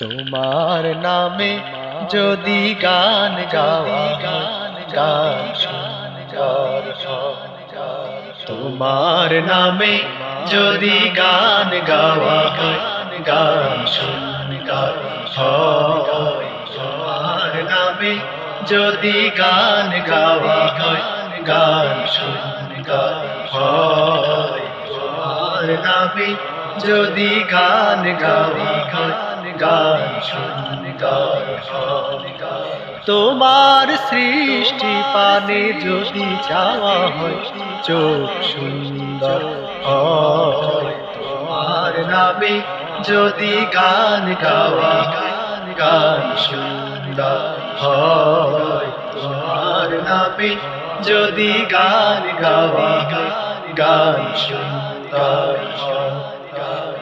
তোমার নামে যদি গান গাওয়া গান গান গান তোমার নামে যদি গান গাওয়া গান গান গান তোমার নামে যদি গান গাওয়া গান গান হয় তোমার নামে যদি গান হয় গান হয় তোমার সৃষ্টি পানে যদি যাওয়া হয়, চোখ সুন্দর তোমার নামে যদি গান গাওয়া, গান গান সুন্দর হয়। তোমার নামে যদি গান গাওয়া, গান গান সুন্দর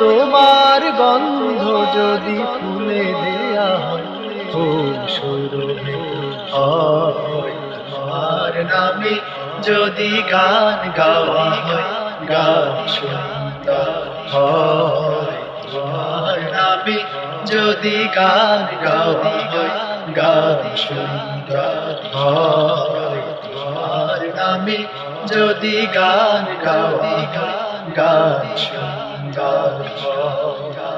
তোমার গন্ধ যদি ফুলে দেয়া হয়, ফুল সুরভি তোমার নামে যদি গান গাওয়া হয় সুন্দর হয়। নামে যদি গান গাওয়া হয়, গান সুন্দর নামে যদি গান গাওয়া গান সুন্দর হয়।